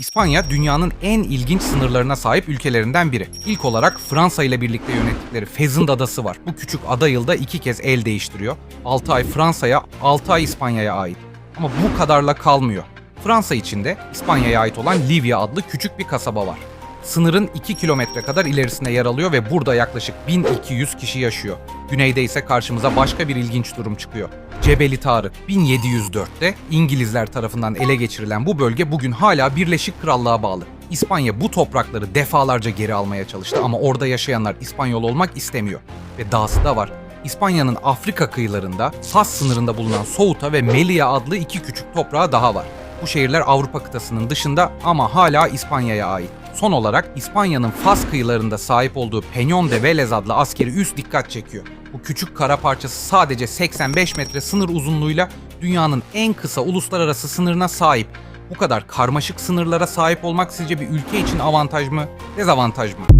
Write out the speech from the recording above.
İspanya dünyanın en ilginç sınırlarına sahip ülkelerinden biri. İlk olarak Fransa ile birlikte yönettikleri Fezend Adası var. Bu küçük ada yılda iki kez el değiştiriyor. 6 ay Fransa'ya, 6 ay İspanya'ya ait. Ama bu kadarla kalmıyor. Fransa içinde İspanya'ya ait olan Livia adlı küçük bir kasaba var. Sınırın 2 kilometre kadar ilerisinde yer alıyor ve burada yaklaşık 1200 kişi yaşıyor. Güneyde ise karşımıza başka bir ilginç durum çıkıyor. Cebeli Tarık 1704'te İngilizler tarafından ele geçirilen bu bölge bugün hala Birleşik Krallığa bağlı. İspanya bu toprakları defalarca geri almaya çalıştı ama orada yaşayanlar İspanyol olmak istemiyor. Ve dahası da var. İspanya'nın Afrika kıyılarında Fas sınırında bulunan Souta ve Melilla adlı iki küçük toprağı daha var. Bu şehirler Avrupa kıtasının dışında ama hala İspanya'ya ait. Son olarak İspanya'nın Fas kıyılarında sahip olduğu Peñón de Vélez adlı askeri üs dikkat çekiyor. Bu küçük kara parçası sadece 85 metre sınır uzunluğuyla dünyanın en kısa uluslararası sınırına sahip. Bu kadar karmaşık sınırlara sahip olmak sizce bir ülke için avantaj mı, dezavantaj mı?